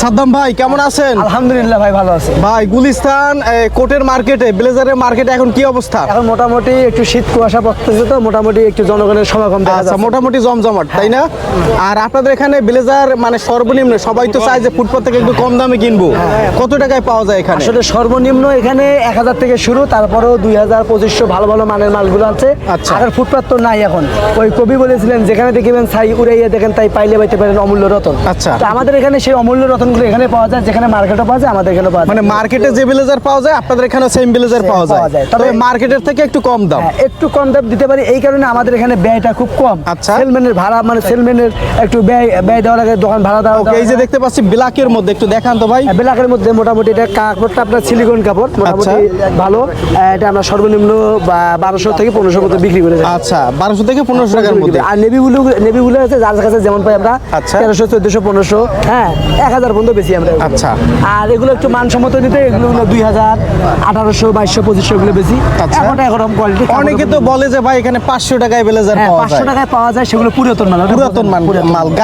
সাদ্দাম ভাই কেমন আছেন? আলহামদুলিল্লাহ ভাই ভালো আছে। ভাই গুলিস্তান কোটের মার্কেটে ব্লেজারের মার্কেটে এখন কি অবস্থা? এখন মোটামুটি একটু শীত কুয়াশা পড়তেছে তো মোটামুটি একটু জনগণের সমাগম দেখা আচ্ছা। মোটামুটি জমজমাট তাই না? আর আপনাদের এখানে ব্লেজার মানে সর্বনিম্ন সবাই তো চায় যে ফুটপাত থেকে একটু কম দামে কিনবো। কত টাকায় পাওয়া যায় এখানে? আসলে সর্বনিম্ন এখানে এক হাজার থেকে শুরু তারপরেও দুই হাজার পঁচিশশো ভালো ভালো মানের মালগুলো আছে। আচ্ছা। আর ফুটপাত তো নাই এখন। ওই কবি বলেছিলেন যেখানে দেখবেন ছাই উড়াইয়া দেখেন তাই পাইলে পাইতে পারেন অমূল্য রতন। আচ্ছা। আমাদের এখানে সেই অমূল্য রতনগুলো এখানে পাওয়া যায় যেখানে মার্কেটে পাওয়া যায় আমাদের এখানে পাওয়া যায়। মানে মার্কেটে যে ব্লেজার পাওয়া যায় আপনাদের এখানে সেম ব্লেজার পাওয়া যায়। তবে মার্কেটের থেকে একটু কম দাম। হ্যাঁ, একটু কম দাম দিতে পারি এই কারণে আমাদের এখানে ব্যয়টা খুব কম। আচ্ছা। সেলম্যানের ভাড়া মানে সেলম্যানের একটু ব্যয় ব্যয় দেওয়া লাগে দোকান ভাড়া দেওয়া ওকে এই যে দেখতে পাচ্ছি ব্ল্যাকের মধ্যে একটু দেখান তো ভাই। ব্ল্যাকের মধ্যে মোটামুটি এটা কাপড়টা আপনার সিলিকন কাপড় মোটামুটি ভালো। এটা আমরা সর্বনিম্ন বারোশো থেকে পনেরোশো মতো বিক্রি করে আচ্ছা বারোশো থেকে পনেরোশো টাকার মধ্যে। আর নেভি ব্লু নেভি ব্লু আছে যার কাছে যেমন পাই আমরা আচ্ছা। তেরোশো চোদ্দশো পনেরোশো। হ্যাঁ এক হাজার পর্যন্ত বেশি আমরা আচ্ছা। আর এগুলো একটু মানসম্মত নিতে এগুলো দুই হাজার আঠারোশো বাইশশো পঁচিশশো এগুলো বেশি। এখন এরকম কোয়ালিটি অনেকে তো বলে যে ভাই এখানে পাঁচশো টাকায় ব্লেজার যায় পাওয়া পাঁচশো টাকায় পাওয়া যায় সেগুলো পুরাতন মাল পুরাতন মান মাল গাই